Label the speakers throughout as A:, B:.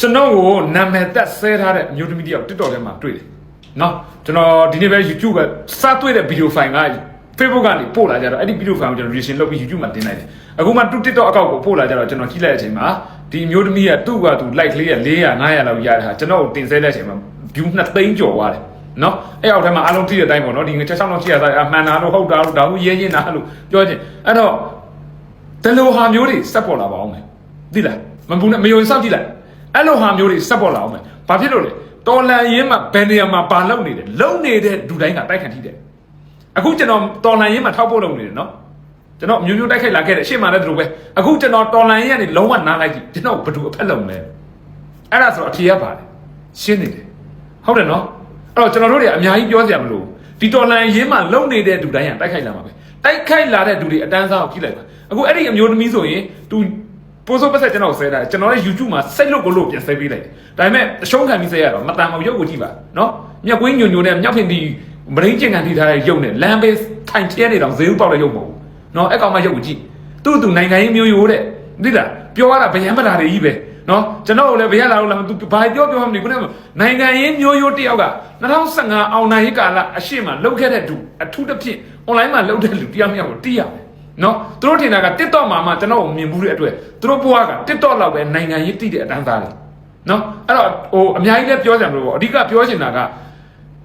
A: ကျွန်တော်ကိုနာမည်သက်ဆဲထားတဲ့အမျိုးသမီးတယောက် TikTok ထဲမှာတွေ့တယ်နော်ကျွန်တော်ဒီနေ့ပဲ YouTube ကစတွေ့တဲ့ဗီဒီယိုဖိုင်က Facebook ကနေပို့လာကြတော့အဲ့ဒီဗီဒီယိုဖိုင်ကိုကျွန်တော် reaction လုပ်ပြီး YouTube မှာတင်လိုက်တယ်အခုမှသူ TikTok အကောင့်ကိုပို့လာကြတော့ကျွန်တော်ကြည့်လိုက်တဲ့အချိန်မှာဒီအမျိုးသမီးကသူ့ကသူ like လေးက400 500လောက်ရတဲ့ဟာကျွန်တော်ကိုတင်ဆက်တဲ့အချိန်မှာ view 2သိန်းကျော်သွားတယ်နော်အဲ့အောက်ထဲမှာအားလုံးကြည့်တဲ့အတိုင်းပေါ့နော်ဒီငွေ6လောက်ရှိရသားအမှန်တာလို့ဟုတ်တာလို့ဒါမှရဲရင်တာလို့ပြောချင်အဲ့တော့ဒီလိုဟာမျိုးတွေစက်ပေါ်လာပါအောင်မယ်သိလားမဘူးနဲ့မယုံစောင့်ကြည့်လိုက် အဲ့လိုဟာမျိုးတွေစက်ပေါ်လာအောင်မယ်ဘာဖြစ်လို့လဲတော်လန်ရင်မှာဘယ်နေရာမှာပါလုံနေတယ်လုံနေတဲ့ဒူတိုင်းကတိုက်ခံထိတယ်အခုကျွန်တော်တော်လန်ရင်မှာထောက်ဖို့လုံနေတယ်နော်ကျွန်တော်မျိုးမျိုးတိုက်ခိုက်လာခဲ့တယ်အရှိမလည်းသူတို့ပဲအခုကျွန်တော်တော်လန်ရင်ကနေလုံးဝနားလိုက်ကြည့်ကျွန်တော်ဘယ်သူအဖက်လုံလဲအဲ့ဒါဆိုအဖြေရပါတယ်ရှင်းနေတယ်ဟုတ်တယ်နော်အဲ့တော့ကျွန်တော်တို့တွေအများကြီးပြောစရာမလိုဒီတော်လန်ရင်မှာလုံနေတဲ့ဒူတိုင်းကတိုက်ခိုက်လာမှာပဲတိုက်ခိုက်လာတဲ့ဒူတွေအတန်းစားကိုကြည့်လိုက်ပါအခုအဲ့ဒီအမျိုးသမီးဆိုရင် तू ပိုးစိုးပတ်ဆက်ကျွန်တော်ဆဲတာကျွန်တော်လည်း YouTube မှာစိတ်လို့ကိုလို့ပြန်ဆဲပေးလိုက်တယ်ဒါပေမဲ့အရှုံးခံပြီးဆဲရတော့မတန်မရုပ်ကိုကြည့်ပါနော်မြက်ကွင်းညွညွနဲ့မြောက်ဖင်ဒီမရင်းကျင်ကန်ထိထားတဲ့ရုပ်နဲ့လမ်းဘေးထိုင်ပြဲနေတော့ဈေးဥပေါက်တဲ့ရုပ်မဟုတ်ဘူးနော်အဲ့ကောင်မှရုပ်ကိုကြည့်သူ့သူနိုင်ငံရေးမျိုးရိုးတဲ့သိလားပြောရတာဗျံပလာတွေကြီးပဲနော်ကျွန်တော်လည်းဗျံလာလို့လားသူဘာပြောပြောမှမသိဘူးနိုင်ငံရေးမျိုးရိုးတယောက်က2015အောင်နိုင်ရေးကာလအရှိမလောက်ခဲ့တဲ့သူအထူးသဖြင့် online မှာလောက်တဲ့လူတယောက်မြောက်ကိုတီးရမယ် နော်သူတို့ထင်တာက TikTok မှာမှကျွန်တော်ကိုမြင်ဘူးတဲ့အတွက်သူတို့ဘွားက TikTok လောက်ပဲနိုင်ငံရေးတည်တဲ့အတန်းသားတွေနော်အဲ့တော့ဟိုအများကြီးလည်းပြောကြမလို့ပေါ့အဓိကပြောချင်တာက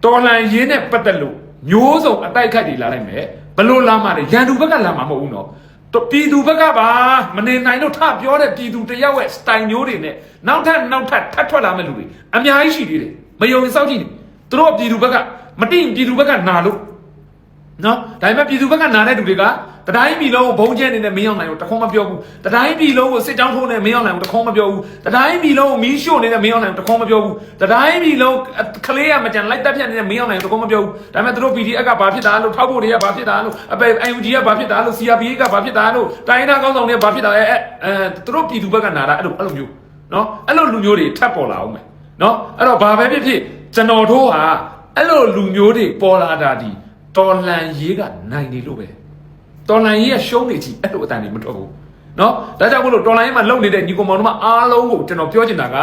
A: တော်လန်ရေးနဲ့ပတ်သက်လို့မျိုးစုံအတိုက်ခိုက်တွေလာနိုင်မယ်ဘလို့လာမှလည်းရန်သူဘက်ကလာမှာမဟုတ်ဘူးနော်တော့ပြည်သူဘက်ကပါမနေနိုင်လို့ထပြောတဲ့ပြည်သူတယောက်ရဲ့ style မျိုးတွေနဲ့နောက်ထပ်နောက်ထပ်ထပ်ထွက်လာမဲ့လူတွေအများကြီးရှိသေးတယ်မယုံရင်စောင့်ကြည့်နေသူတို့ပြည်သူဘက်ကမတိရင်ပြည်သူဘက်ကနာလို့ နော်ဒါပေမဲ့ပြည်သူဘက်ကနာတဲ့လူတွေကတတိုင်းပြည်လုံးကိုဘုံကျဲနေနဲ့မင်းအောင်နိုင်ကိုတခုံးမပြောဘူးတတိုင်းပြည်လုံးကိုစစ်ကြောင်းထိုးနေမင်းအောင်နိုင်ကိုတခုံးမပြောဘူးတတိုင်းပြည်လုံးကိုမီးရှို့နေတဲ့မင်းအောင်နိုင်ကိုတခုံးမပြောဘူးတတိုင်းပြည်လုံးကလေးရမကြံလိုက်တက်ပြတ်နေတဲ့မင်းအောင်နိုင်ကိုတခုံးမပြောဘူးဒါပေမဲ့သူတို့ PDF ကဘာဖြစ်တာလို့ထောက်ဖို့တွေကဘာဖြစ်တာလို့အပေ UNG ကဘာဖြစ်တာလို့ CRPA ကဘာဖြစ်တာလို့တိုင်းသားကောင်းဆောင်တွေကဘာဖြစ်တာလဲအဲအဲသူတို့ပြည်သူဘက်ကနာတာအဲ့လိုအဲ့လိုမျိုးနော်အဲ့လိုလူမျိုးတွေထပ်ပေါ်လာအောင်မယ်နော်အဲ့တော့ဘာပဲဖြစ်ဖြစ်ကျွန်တော်တို့ဟာအဲ့လိုလူမျိုးတွေပေါ်လာတာဒီ တော်လန်ရေးကနိုင်နေလို့ပဲတော်လန်ရေးကရှုံးနေချီအဲ့လိုအတန်တွေမထွက်ဘူးเนาะဒါကြောင့်မို့လို့တော်လန်ရေးမှာလုံနေတဲ့ညီကောင်မောင်တို့ကအားလုံးကိုကျွန်တော်ပြောချင်တာက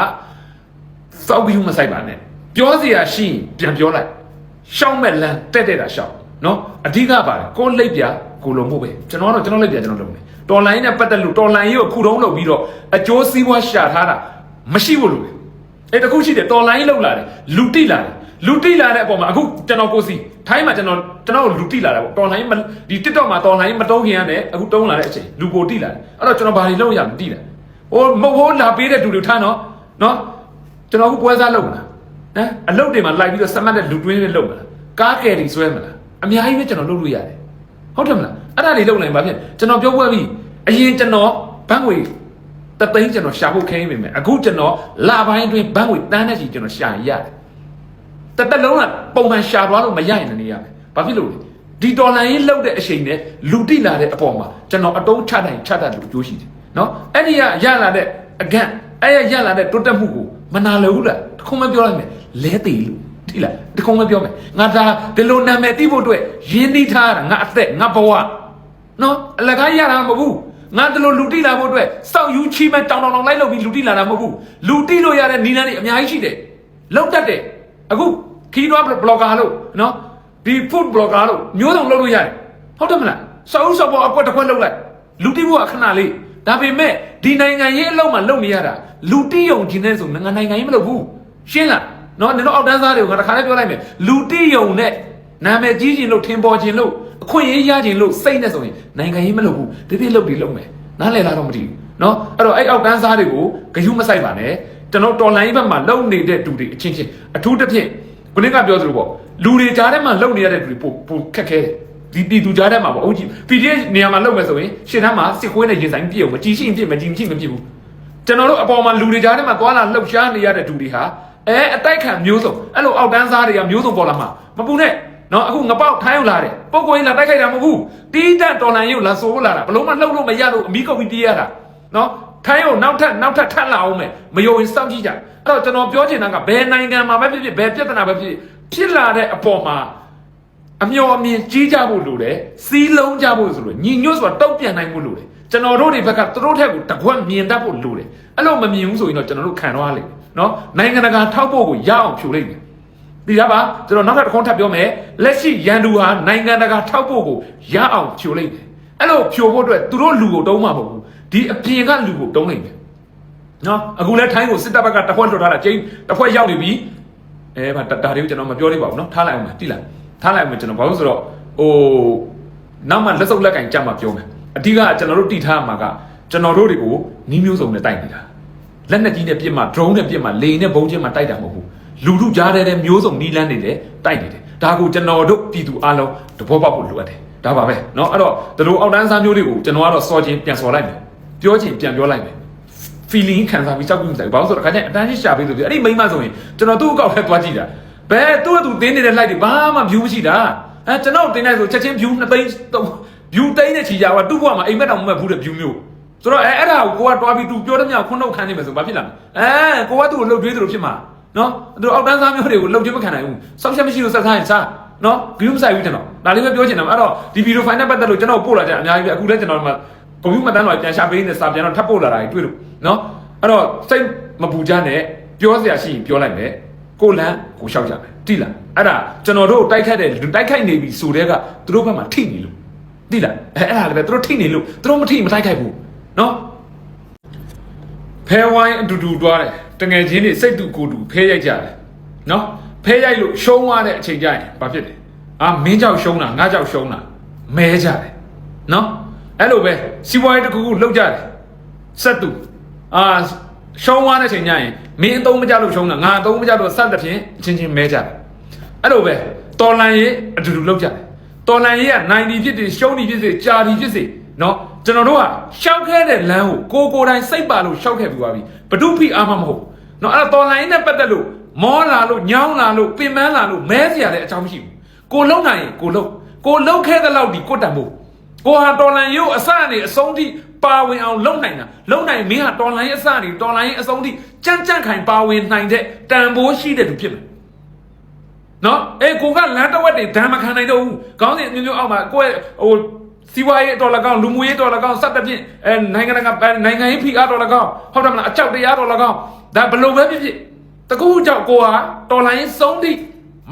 A: စောက်ပြီးမဆိုင်ပါနဲ့ပြောစရာရှိရင်ပြန်ပြောလိုက်ရှောင်းမဲ့လန်တက်တက်တာရှောင်းเนาะအဓိကပါတယ်ကိုလိပ်ပြကိုလုံဖို့ပဲကျွန်တော်ကတော့ကျွန်တော်လိပ်ပြကျွန်တော်လုံတယ်တော်လန်ရေးနဲ့ပတ်သက်လို့တော်လန်ရေးကိုခုတုံးလုပ်ပြီးတော့အကျိုးစီးပွားရှာထားတာမရှိဘူးလို့အဲ့တခုရှိတယ်တော်လိုင်းလောက်လာတယ်လူတိလာတယ် လူတိလာတဲ့အပေါ်မှာအခုကျွန်တော်ကိုစီထိုင်းမှာကျွန်တော်ကျွန်တော်လူတိလာတာပေါ့တော်လိုင်းဒီ TikTok မှာတော်လိုင်းမတုံးခင်ရတယ်အခုတုံးလာတဲ့အချိန်လူကိုတိလာတယ်အဲ့တော့ကျွန်တော်ဘာတွေလုပ်ရမလဲတိလာဟိုမဟုတ်လာပေးတဲ့လူတွေထားနော်နော်ကျွန်တော်အခုပွဲစားလုပ်မလားဟမ်အလုပ်တွေမှာလိုက်ပြီးတော့စမတ်တဲ့လူတွင်းတွေလုပ်မလားကားကယ်တွေဆွဲမလားအများကြီးပဲကျွန်တော်လုပ်လို့ရတယ်ဟုတ်တယ်မလားအဲ့ဒါတွေလုပ်နိုင်ပါဖြင့်ကျွန်တော်ပြောပွဲပြီးအရင်ကျွန်တော်ဘန်းငွေတသိန်းကျွန်တော်ရှာဖို့ခင်းနေမယ်အခုကျွန်တော်လာပိုင်းအတွင်းဘန်းငွေတန်းတဲ့ချီကျွန်တော်ရှာရတယ် တသက်လုံးကပုံမှန်ရှာသွားလို့မရရင်လည်းနေရမယ်ဘာဖြစ်လို့လဲဒီဒေါ်လာရင်းလောက်တဲ့အချိန်နဲ့လူတိလာတဲ့အပေါ်မှာကျွန်တော်အတုံးချတိုင်းချတတ်လို့ကြိုးရှိတယ်နော်အဲ့ဒီကရလာတဲ့အကန့်အဲ့ရရလာတဲ့တိုးတက်မှုကိုမနာလို့ဘူးလားတခုမှပြောလိုက်မယ်လဲသေးလို့တိလားတခုမှပြောမယ်ငါဒါဒီလိုနာမည်တိဖို့အတွက်ရင်းနှီးထားတာငါအသက်ငါဘဝနော်အလကားရတာမဟုတ်ဘူးငါတလို့လူတိလာဖို့အတွက်စောက်ယူချီမဲ့တောင်တောင်တောင်လိုက်လို့ပြီးလူတိလာတာမဟုတ်ဘူးလူတိလို့ရတဲ့နီလန်းတွေအများကြီးရှိတယ်လောက်တတ်တယ် အခုခီးနွားဘလော့ဂါလို့နော်ဒီ food blogger လို့မျိုးစုံလုပ်လို့ရတယ်ဟုတ်တယ်မလားစောက်ဥစောက်ပေါ်အကွက်တစ်ခွက်လုပ်လိုက်လူတိဖို့အခဏလေးဒါပေမဲ့ဒီနိုင်ငံရေးအလုံးမှာလုပ်နေရတာလူတိယုံခြင်းနဲ့ဆိုငါနိုင်ငံရေးမလုပ်ဘူးရှင်းလားနော်နင်တို့အောက်တန်းစားတွေကိုငါတစ်ခါလေးပြောလိုက်မယ်လူတိယုံနဲ့နာမည်ကြီးခြင်းလို့ထင်ပေါ်ခြင်းလို့အခွင့်အရေးရခြင်းလို့စိတ်နဲ့ဆိုရင်နိုင်ငံရေးမလုပ်ဘူးဒီပြလုပ်ပြီးလုပ်မယ်နားလည်လားတော့မသိဘူးနော်အဲ့တော့အဲ့အောက်တန်းစားတွေကိုဂယုမဆိုင်ပါနဲ့ ကျွန်တော်တော်လိုင်းဘက်မှာလုံနေတဲ့တူတွေအချင်းချင်းအထူးတစ်ဖြင့်ခုနကပြောသလိုပေါ့လူတွေကြားထဲမှာလုံနေရတဲ့လူတွေပိုပိုခက်ခဲတယ်ဒီပြည်သူကြားထဲမှာပေါ့အုပ်ကြီး PDF နေရာမှာလုံမယ်ဆိုရင်ရှင်းတန်းမှာစစ်ခွေးနဲ့ရင်ဆိုင်ပြည့်အောင်မကြည်ရှိရင်ပြည့်မကြည်မရှိမပြည့်ဘူးကျွန်တော်တို့အပေါ်မှာလူတွေကြားထဲမှာသွားလာလှုပ်ရှားနေရတဲ့လူတွေဟာအဲအတိုက်ခံမျိုးစုံအဲ့လိုအောက်တန်းစားတွေကမျိုးစုံပေါ်လာမှာမပူနဲ့နော်အခုငပေါက်ထိုင်းရောက်လာတယ်ပုံကိုင်းလာတိုက်ခိုက်တာမဟုတ်ဘူးတီးတက်တော်လန်ရုပ်လာဆိုးလာတာဘလုံးမလှုပ်လို့မရလို့အမီးကုတ်ပြီးပြေးရတာနော် ထိုင်းရောက်နောက်ထပ်နောက်ထပ်ထပ်လာအောင်မယ်မယုံရင်စောင့်ကြည့်ကြအဲ့တော့ကျွန်တော်ပြောချင်တာကဘယ်နိုင်ငံမှာပဲဖြစ်ဖြစ်ဘယ်ပြဿနာပဲဖြစ်ဖြစ်လာတဲ့အပေါ်မှာအမျော်အမြင်ကြီးကြဖို့လိုတယ်စီးလုံးကြဖို့ဆိုလို့ညီညွတ်စွာတုံ့ပြန်နိုင်ဖို့လိုတယ်ကျွန်တော်တို့တွေဘက်ကသူတို့ထက်ကိုတကွက်မြင်တတ်ဖို့လိုတယ်အဲ့လိုမမြင်ဘူးဆိုရင်တော့ကျွန်တော်တို့ခံသွားလိမ့်မယ်နော်နိုင်ငံတကာထောက်ဖို့ကိုရအောင်ဖြိုလိုက်မယ်ဒီလားပါကျွန်တော်နောက်ထပ်တစ်ခုထပ်ပြောမယ်လက်ရှိရန်သူဟာနိုင်ငံတကာထောက်ဖို့ကိုရအောင်ဖြိုလိုက်မယ် အဲ့လိုဖြိုဖို့အတွက်သူတို့လူကိုတုံးမှာမဟုတ်ဘူးဒီအပြင်ကလူကိုတုံးလိုက်မယ်နော်အခုလဲထိုင်းကိုစစ်တပ်ဘက်ကတစ်ဖွဲ့လွှတ်ထားတာကျင်းတစ်ဖွဲ့ရောက်နေပြီအဲဗာဒါတွေကိုကျွန်တော်မပြောသေးပါဘူးနော်ထားလိုက်အောင်ပါတိလားထားလိုက်အောင်ကျွန်တော်ဘာလို့ဆိုတော့ဟိုနောက်မှလက်စုပ်လက်ကင်ကြမှာပြောမယ်အဓိကကျွန်တော်တို့တိထားမှာကကျွန်တော်တို့တွေကိုနီးမျိုးစုံနဲ့တိုက်နေတာလက်နက်ကြီးနဲ့ပြစ်မှာ drone နဲ့ပြစ်မှာလေနဲ့ဘုံချင်းမှာတိုက်တာမဟုတ်ဘူးလူလူကြားတဲ့မျိုးစုံနီးလန်းနေတယ်တိုက်နေတယ်ဒါကိုကျွန်တော်တို့ပြည်သူအားလုံးတဘောပေါက်ဖို့လိုအပ်တယ် ဒါပါပဲเนาะအဲ့တော့ဒီလိုအောက်တန်းစားမျိုးတွေကိုကျွန်တော်ကတော့စော်ချင်းပြန်စော်လိုက်မယ်ပြောချင်းပြန်ပြောလိုက်မယ် feeling ခံစားပြီးကြောက်ကြည့်မဆိုင်ဘူးဘာလို့ဆိုတော့ခါကျရင်အတန်းကြီးရှာပေးလို့ပြအဲ့ဒီမိန်းမဆိုရင်ကျွန်တော်သူ့အကောက်ထဲသွားကြည့်တာဘယ်သူ့အတူတင်းနေတဲ့ light တွေဘာမှ view မရှိတာအဲကျွန်တော်တင်းနေဆိုချက်ချင်း view 2သိန်း view သိန်းနဲ့ချီကြပါတူ့ဘွားမှာအိမ်မက်တောင်မမက်ဘူးတဲ့ view မျိုးဆိုတော့အဲအဲ့ဒါကိုကိုကတွားပြီးသူပြောတဲ့မြောက်ခွန်းတော့ခံနေမယ်ဆိုဘာဖြစ်လာလဲအဲကိုကသူ့ကိုလှုပ်တွေးသလိုဖြစ်မှာနော်သူအောက်တန်းစားမျိုးတွေကိုလှုပ်ကြည့်မခံနိုင်ဘူးဆောက်ချက်မရှိလို့ဆက်စားရင်စားနော် view မဆိုင်ဘူးကျွန်တော် ဒါလေးပဲပြောချင်တယ်အဲ့တော့ဒီ video file နဲ့ပတ်သက်လို့ကျွန်တော်ပို့လာကြအများကြီးပဲအခုလည်းကျွန်တော်တို့ကွန်ပျူတာမှတ်တမ်းတော့ပြန်ရှာပေးနေစာပြန်တော့ထပ်ပို့လာတာတွေ့လို့နော်အဲ့တော့စိတ်မပူကြနဲ့ပြောစရာရှိရင်ပြောလိုက်မယ်ကိုလန်းကိုလျှောက်ကြမယ်တိလားအဲ့ဒါကျွန်တော်တို့တိုက်ခတ်တဲ့တိုက်ခိုက်နေပြီဆိုတဲ့ကသူတို့ဘက်မှာထိနေလို့တိလားအဲ့အဲ့ဒါလည်းပဲသူတို့ထိနေလို့သူတို့မထိမတိုက်ခိုက်ဘူးနော်ဖဲဝိုင်းအတူတူတွားတယ်တငယ်ချင်းတွေစိတ်တူကိုယ်တူဖဲရိုက်ကြတယ်နော်ဖဲရိုက်လို့ရှုံးသွားတဲ့အချိန်ကျရင်ဘာဖြစ်လဲ အာမင်းကြောက်ရှုံးတာငါကြောက်ရှုံးတာမဲကြတယ်နော်အဲ့လိုပဲစီးပွားရေးတစ်ခုခုလုပ်ကြတယ်စက်တူ အာရှုံးသွားတဲ့ချိန်ကျရင်မင်းအသုံးမကြလို့ရှုံးတာငါအသုံးမကြလို့စတဲ့ဖြင့်အချင်းချင်းမဲကြတယ်အဲ့လိုပဲတော်လန်ရေးအတူတူလောက်ကြတယ်တော်လန်ရေးက90ဖြစ်စေရှုံးနေဖြစ်စေကြာဒီဖြစ်စေเนาะကျွန်တော်တို့ကရှောက်ခဲတဲ့လမ်းကိုကိုကိုယ်တိုင်စိတ်ပါလို့ရှောက်ခဲ့ပြီးသွားပြီဘဒုဖိအားမမဟုတ်เนาะအဲ့တော့တော်လန်ရေးနဲ့ပတ်သက်လို့မောလာလို့ညောင်းလာလို့ပင်ပန်းလာလို့မဲစရာတဲ့အကြောင်းမရှိဘူး ကိုလုံနိုင်ရင်ကိုလုံကိုလုံခဲတဲ့လောက်ဒီကိုတန်ဖို့ကိုဟာတော်လန်ရုပ်အစအနေအဆုံးထိပါဝင်အောင်လုပ်နိုင်တာလုပ်နိုင်မင်းဟာတော်လန်ရဲ့အစအနေတော်လန်ရဲ့အဆုံးထိကြမ်းကြမ်းခိုင်ပါဝင်နိုင်တဲ့တန်ဖိုးရှိတဲ့သူဖြစ်မယ်နော်အေးကိုကလမ်းတစ်ဝက်တွေဒဏ်မခံနိုင်တော့ဘူးခေါင်းစဉ်မျိုးမျိုးအောက်မှာကိုယ့်ရဲ့ဟိုစီဝါရေးတော်လကောင်လူမှုရေးတော်လကောင်စက်တဖြင့်အဲနိုင်ငံတကာနိုင်ငံရေးဖိအားတော်လကောင်ဟုတ်တယ်မလားအကြောက်တရားတော်လကောင်ဒါဘလို့ပဲဖြစ်ဖြစ်တကူကြောင့်ကိုဟာတော်လန်ရေးဆုံးထိ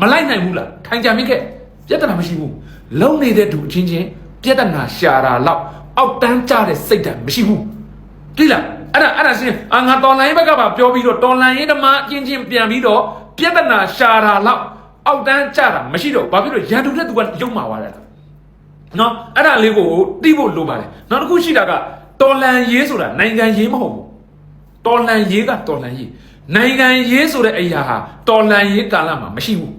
A: မလိုက်နိုင်ဘူးလားထိုင်ကြမိခဲ့ပြဿနာမရှိဘူးလုံနေတဲ့သူအချင်းချင်းပြဿနာရှာတာလောက်အောက်တန်းကြတဲ့စိတ်ဓာတ်မရှိဘူးကြည့်လားအဲ့ဒါအဲ့ဒါရှင်းအာငါတော်လိုင်းဘက်ကပါပြောပြီးတော့တော်လိုင်းရေးဓမ္မအချင်းချင်းပြန်ပြီးတော့ပြဿနာရှာတာလောက်အောက်တန်းကြတာမရှိတော့ဘာဖြစ်လို့ရန်သူတဲ့သူကရုံမာသွားတယ်နော်အဲ့ဒါလေးကိုတိဖို့လိုပါတယ်နောက်တစ်ခုရှိတာကတော်လန်ရေးဆိုတာနိုင်ငံရေးမဟုတ်ဘူးတော်လန်ရေးကတော်လန်ရေးနိုင်ငံရေးဆိုတဲ့အရာဟာတော်လန်ရေးကာလမှာမရှိဘူး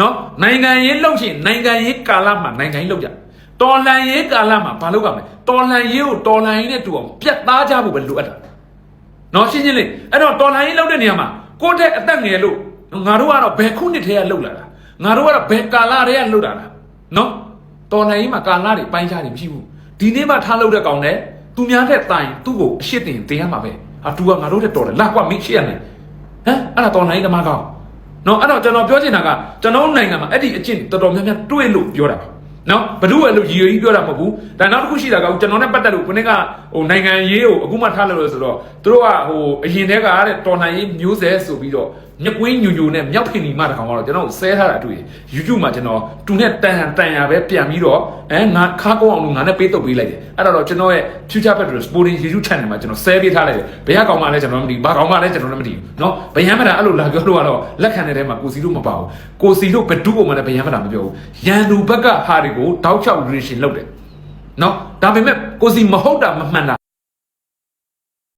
A: နော်နိုင်ငံရေးလှုပ်ရှင်နိုင်ငံရေးကာလမှာနိုင်ငံရေးလှုပ်ကြတော်လန်ရေးကာလမှာဘာလုပ်ရမလဲတော်လန်ရေးကိုတော်လန်ရေးနဲ့တူအောင်ပြတ်သားကြဖို့ပဲလိုအပ်တာနော်ရှင်းရှင်းလေးအဲ့တော့တော်လန်ရေးလုပ်တဲ့နေရာမှာကိုယ့်တဲ့အသက်ငယ်လို့ငါတို့ကတော့ဘယ်ခုနှစ်တည်းကလှုပ်လာတာငါတို့ကတော့ဘယ်ကာလတည်းကလှုပ်လာတာနော်တော်လန်ရေးမှာကာလတွေပိုင်းခြားတွေမရှိဘူးဒီနေ့မှထားလှုပ်တဲ့ကောင်နဲ့သူများတဲ့တိုင်သူ့ကိုအရှစ်တင်တင်ရမှာပဲဟာသူကငါတို့တဲ့တော်တယ်လာကွာမင်းရှစ်ရမယ်ဟမ်အဲ့ဒါတော်လန်ရေးဓမ္မကောင် နော်အဲ့တော့ကျွန်တော်ပြောချင်တာကကျွန်တော်နိုင်ငံမှာအဲ့ဒီအကျင့်တော်တော်များများတွေ့လို့ပြောတာပါနော်ဘ누구ရဲ့လို့ရည်ရွယ်ကြီးပြောတာမဟုတ်ဘူးဒါနောက်တစ်ခုရှိတာကကျွန်တော်နဲ့ပတ်သက်လို့ခုနေ့ကဟိုနိုင်ငံရေးကိုအခုမှထားလို့လို့ဆိုတော့သူတို့ကဟိုအရင်တည်းကတဲ့တော်လှန်ရေးမျိုးဆက်ဆိုပြီးတော့ မြကွင်းညူညူနဲ့မြောက်ဖင်ဒီမတကောင်ကတော့ကျွန်တော်ဆဲထားတာတွေ့ YouTube မှာကျွန်တော်တူနဲ့တန်တန်ရပဲပြန်ပြီးတော့အဲငါခါကောင်းအောင်လို့ငါနဲ့ပေးတုပ်ပေးလိုက်တယ်အဲ့ဒါတော့ကျွန်တော်ရဲ့ Future Petrol Sporting YouTube Channel မှာကျွန်တော်ဆဲပေးထားလိုက်တယ်ဘယ်ကောင်မှလည်းကျွန်တော်မသိဘူးဘာကောင်မှလည်းကျွန်တော်လည်းမသိဘူးเนาะဗယံမတာအဲ့လိုလာပြောလို့ကတော့လက်ခံတဲ့ထဲမှာကိုစီတို့မပါဘူးကိုစီတို့ဘဒုပုံမှလည်းဗယံမတာမပြောဘူးရန်သူဘက်ကဟာတွေကိုတောက်ချောက် relation လုပ်တယ်เนาะဒါပေမဲ့ကိုစီမဟုတ်တာမမှန်တာ